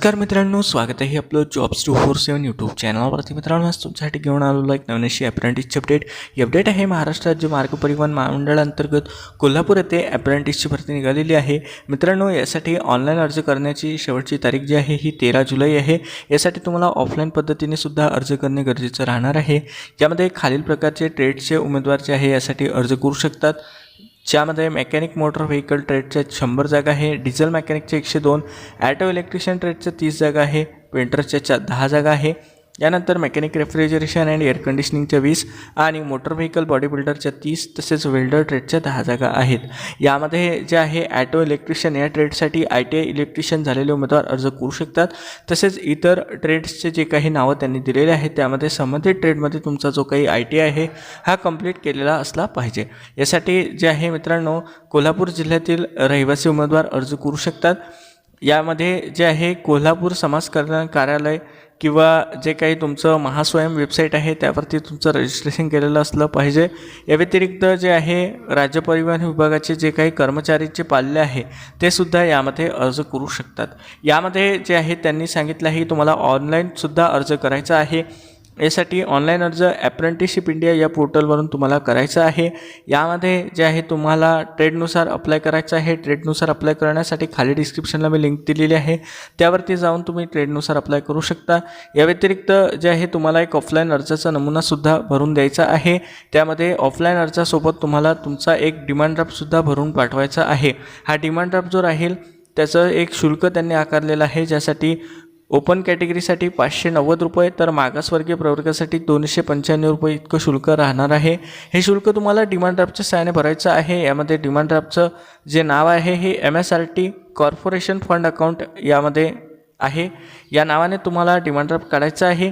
नमस्कार मित्रांनो स्वागत आहे आपलं jobs two four seven YouTube चॅनलवरती मित्रांनो आज तुमच्यासाठी घेऊन आलेलो एक नवीन अशी अप्रेंटिसची अपडेट ही अपडेट आहे महाराष्ट्र राज्य मार्ग परिवहन महामंडळाअंतर्गत कोल्हापूर येथे अप्रेंटिसची भरती निघालेली आहे. मित्रांनो यासाठी ऑनलाईन अर्ज करण्याची शेवटची तारीख जी आहे ही तेरा जुलै आहे. यासाठी तुम्हाला ऑफलाईन पद्धतीने सुद्धा अर्ज करणे गरजेचं राहणार आहे. यामध्ये खालील प्रकारचे ट्रेडचे उमेदवार जे आहे यासाठी अर्ज करू शकतात. ज्यामध्ये मेकॅनिक मोटर व्हेकल ट्रेडच्या शंभर जागा आहे. डिझेल मेकॅनिकच्या एकशे दोन. ॲटो इलेक्ट्रिशियन ट्रेडच्या तीस जागा आहे. पेंटरच्या चा दहा जागा आहे. यानंतर मेकॅनिक रेफ्रिजरेशन अँड एअर कंडिशनिंगच्या वीस आणि मोटर व्हेकल बॉडी बिल्डरच्या तीस तसेच वेल्डर ट्रेडच्या दहा जागा आहेत. यामध्ये जे आहे ॲटो इलेक्ट्रिशियन या ट्रेडसाठी आय टी आय इलेक्ट्रिशियन झालेले उमेदवार अर्ज करू शकतात. तसेच इतर ट्रेड्सचे जे काही नावं त्यांनी दिलेले आहेत त्यामध्ये संबंधित ट्रेडमध्ये तुमचा जो काही आय टी आहे हा कंप्लीट केलेला असला पाहिजे. यासाठी जे आहे मित्रांनो कोल्हापूर जिल्ह्यातील रहिवासी उमेदवार अर्ज करू शकतात. यामध्ये जे आहे कोल्हापूर समाज कल्याण कार्यालय किंवा जे काही तुमचं महास्वयं वेबसाईट आहे त्यावरती तुमचं रजिस्ट्रेशन केलेलं असलं पाहिजे. या व्यतिरिक्त जे आहे राज्य परिवहन विभागाचे जे काही कर्मचारीचे पाल्य आहे ते सुद्धा यामध्ये अर्ज करू शकतात. यामध्ये जे आहे त्यांनी सांगितलं आहे की तुम्हाला ऑनलाईनसुद्धा अर्ज करायचा आहे. यासाठी ऑनलाईन अर्ज ॲप्रेंटिसशिप इंडिया या पोर्टलवरून तुम्हाला करायचं आहे. यामध्ये जे आहे तुम्हाला ट्रेडनुसार अप्लाय करायचं आहे. ट्रेडनुसार अप्लाय करण्यासाठी खाली डिस्क्रिप्शनला मी लिंक दिलेली आहे. त्यावरती जाऊन तुम्ही ट्रेडनुसार अप्लाय करू शकता. या व्यतिरिक्त जे आहे तुम्हाला एक ऑफलाईन अर्जाचा नमुनासुद्धा भरून द्यायचा आहे. त्यामध्ये ऑफलाईन अर्जासोबत तुम्हाला तुमचा एक डिमांड ड्राफ्टसुद्धा भरून पाठवायचा आहे. हा डिमांड ड्राफ्ट जो राहील त्याचं एक शुल्क त्यांनी आकारलेलं आहे ज्यासाठी ओपन कॅटेगरीसाठी पाचशे नव्वद रुपये तर मागासवर्गीय प्रवर्गासाठी दोनशे पंच्याण्णव रुपये इतकं शुल्क राहणार आहे. हे शुल्क तुम्हाला डिमांड ड्राफ्टच्या सहाय्याने भरायचं आहे. यामध्ये डिमांड ड्राफ्टचं जे नाव आहे हे M S R T corporation fund account यामध्ये आहे. या नावाने तुम्हाला डिमांड ड्राफ्ट काढायचा आहे.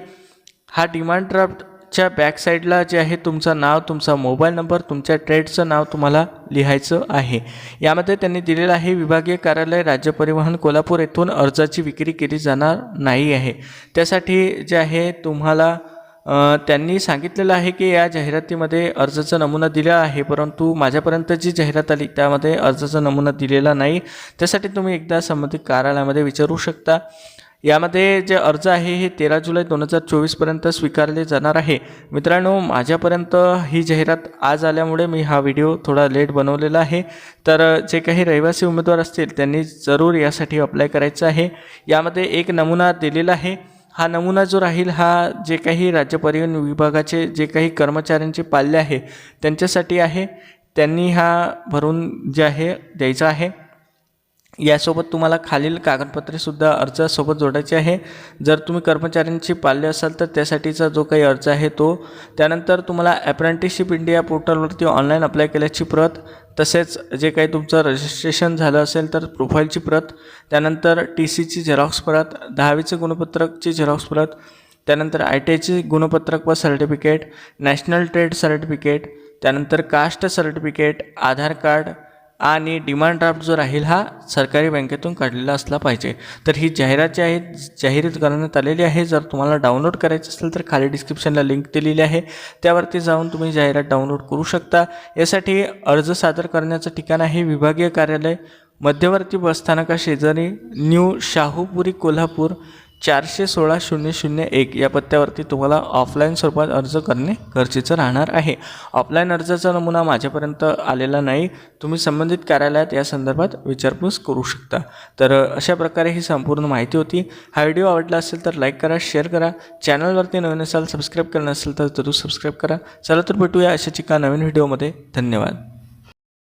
हा डिमांड ड्राफ्ट च्या बॅकसाईडला जे आहे तुमचं नाव तुमचा मोबाईल नंबर तुमच्या ट्रेडचं नाव तुम्हाला लिहायचं आहे. यामध्ये त्यांनी दिलेलं आहे विभागीय कार्यालय राज्य परिवहन कोल्हापूर येथून अर्जाची विक्री केली जाणार नाही आहे. त्यासाठी जे आहे तुम्हाला त्यांनी सांगितलेलं आहे की या जाहिरातीमध्ये अर्जाचा नमुना दिला आहे परंतु माझ्यापर्यंत जी जाहिरात आली त्यामध्ये अर्जाचा नमुना दिलेला नाही. त्यासाठी तुम्ही एकदा संबंधित कार्यालयामध्ये विचारू शकता. यामध्ये जे अर्ज आहे हे तेरा जुलै दोन हजार चोवीसपर्यंत स्वीकारले जाणार आहे. मित्रांनो माझ्यापर्यंत ही जाहिरात आज आल्यामुळे मी हा व्हिडिओ थोडा लेट बनवलेला आहे. तर जे काही रहिवासी उमेदवार असतील त्यांनी जरूर यासाठी अप्लाय करायचं आहे. यामध्ये एक नमुना दिलेला आहे. हा नमुना जो राहील हा जे काही राज्य परिवहन विभागाचे जे काही कर्मचाऱ्यांचे पाल्य आहे त्यांच्यासाठी आहे. त्यांनी हा भरून जे आहे द्यायचा आहे. यासोबत तुम्हाला खालील कागदपत्रेसुद्धा अर्जासोबत जोडायचे आहे. जर तुम्ही कर्मचाऱ्यांची पाल्य असाल तर त्यासाठीचा जो काही अर्ज आहे तो. त्यानंतर तुम्हाला अप्रेंटिसशिप इंडिया पोर्टलवरती ऑनलाईन अप्लाय केल्याची प्रत तसेच जे काही तुमचं रजिस्ट्रेशन झालं असेल तर प्रोफाईलची प्रत त्यानंतर टी सीची झेरॉक्स प्रत दहावीचं गुणपत्रकची झेरॉक्स प्रत त्यानंतर आय टी आयची गुणपत्रक व सर्टिफिकेट नॅशनल ट्रेड सर्टिफिकेट त्यानंतर कास्ट सर्टिफिकेट आधार कार्ड आणि डिमांड ड्राफ्ट जो राहील हा सरकारी बँकेतून काढलेला असला पाहिजे. तर ही जाहिरात जी आहे जाहिरात करण्यात आलेली आहे. जर तुम्हाला डाउनलोड करायची असेल तर खाली डिस्क्रिप्शनला लिंक दिलेली आहे. त्यावरती जाऊन तुम्ही जाहिरात डाउनलोड करू शकता. यासाठी अर्ज सादर करण्याचं ठिकाण आहे विभागीय कार्यालय मध्यवर्ती बसस्थानका शेजारी न्यू शाहूपुरी कोल्हापूर चारशे सोळा शून्य शून्य एक या पत्त्यावरती तुम्हाला ऑफलाईन स्वरूपात अर्ज करणे गरजेचं राहणार आहे. ऑफलाईन अर्जाचा नमुना माझ्यापर्यंत आलेला नाही. तुम्ही संबंधित कार्यालयात या संदर्भात विचारपूस करू शकता. तर अशा प्रकारे ही संपूर्ण माहिती होती. हा व्हिडिओ आवडला असेल तर लाईक करा शेअर करा. चॅनलवरती नवीन असाल सबस्क्राईब करणं असेल तर जरूर सबस्क्राईब करा. चला तर भेटूया अशाच एका नवीन व्हिडिओमध्ये. धन्यवाद.